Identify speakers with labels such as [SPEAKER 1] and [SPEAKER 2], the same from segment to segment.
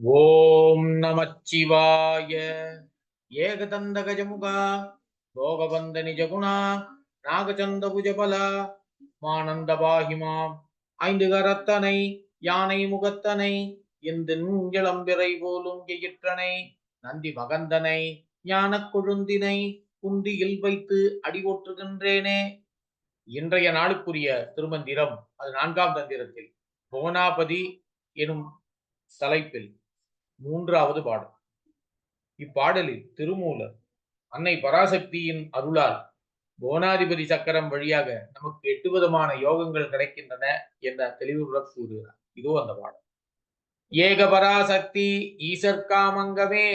[SPEAKER 1] ஓம் நமச்சிவாய. ஏகதந்த கஜமுகா லோகபந்த நிஜகுணா நாகச்சந்த புஜபல மானந்த பாகிமாம் ஐந்து கரத்தனை யானை முகத்தனை இந்து இளம்பிறை போலும் எயிற்றனை நந்தி மகந்தனை ஞானக் கொழுந்தினை குந்தியில் வைத்து அடிபோற்றுகின்றேனே இன்றைய நாளுக்குரிய திருமந்திரம் அது நான்காம் தந்திரத்தில் புவனாபதி எனும் தலைப்பில். மூன்றாவது பாடல். இப்பாடலில் திருமூலர் அன்னை பராசக்தியின் அருளால் போனாதிபதி சக்கரம் வழியாக நமக்கு எட்டு விதமான யோகங்கள் கிடைக்கின்றன என்ற தெளிவுடன் கூறுகிறார். இதோ அந்த பாடல். ஏக பராசக்தி ஈசற்காமங்கமே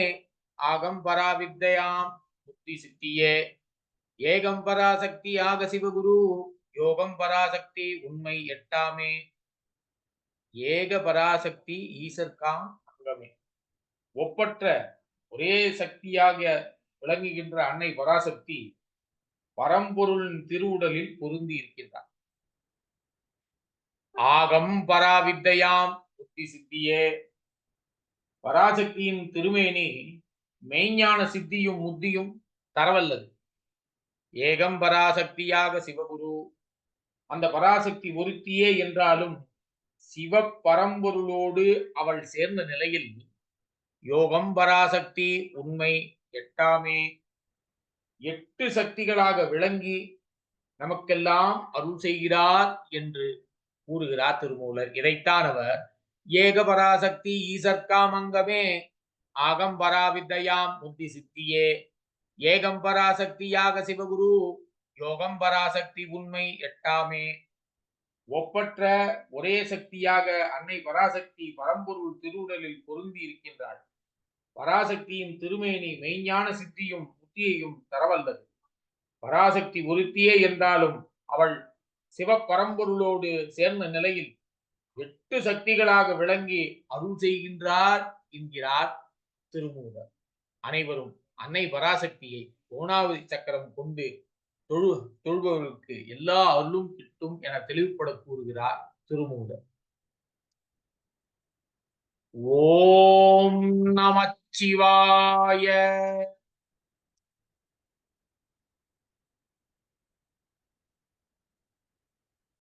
[SPEAKER 1] ஆகம் பராவித்தையாம் புத்தி சித்தியே. ஏகம் பராசக்தி ஆக சிவகுரு யோகம் பராசக்தி உண்மை எட்டாமே. ஏக பராசக்தி ஈசர்காம் அங்கமே. ஒப்பற்ற ஒரே சக்தியாக விளங்குகின்ற அன்னை பராசக்தி பரம்பொருளின் திருவுடலில் பொருந்தி இருக்கின்றார். ஆகம் பராவித்தையாம் புத்தி சித்தியே. பராசக்தியின் திருமேனி மெய்ஞான சித்தியும் முத்தியும் தரவல்லது. ஏகம் பராசக்தியாக சிவகுரு. அந்த பராசக்தி ஒருத்தியே என்றாலும் சிவ பரம்பொருளோடு அவள் சேர்ந்த நிலையில் யோகம் பராசக்தி உண்மை எட்டாமே. எட்டு சக்திகளாக விளங்கி நமக்கெல்லாம் அருள் செய்கிறார் என்று கூறுகிறார் திருமூலர். இதைத்தான் அவர் ஏக பராசக்தி ஈசற்காமங்கமே ஆகம் பராவித்தையாம் முத்தி சித்தியே. ஏகம் பராசக்தியாக சிவகுரு. யோகம் பராசக்தி உண்மை எட்டாமே. ஒப்பற்ற ஒரே சக்தியாக அன்னை பராசக்தி பரம்பொருள் திருவுடலில் பொருந்தி இருக்கின்றாள். பராசக்தியும் திருமேனி மெய்ஞான சித்தியும் புத்தியையும் தரவல்லது. பராசக்தி ஒருத்தியே என்றாலும் அவள் சிவப்பரம்பொருளோடு சேர்ந்த நிலையில் எட்டு சக்திகளாக விளங்கி அருள் செய்கின்றார் என்கிறார் திருமூலர். அனைவரும் அன்னை பராசக்தியை கோணாவதி சக்கரம் கொண்டு தொழு தொழுபவர்களுக்கு எல்லா அருளும் கிட்டும் என தெளிவுபட கூறுகிறார் திருமூலர். ஓ நமச்சிவாய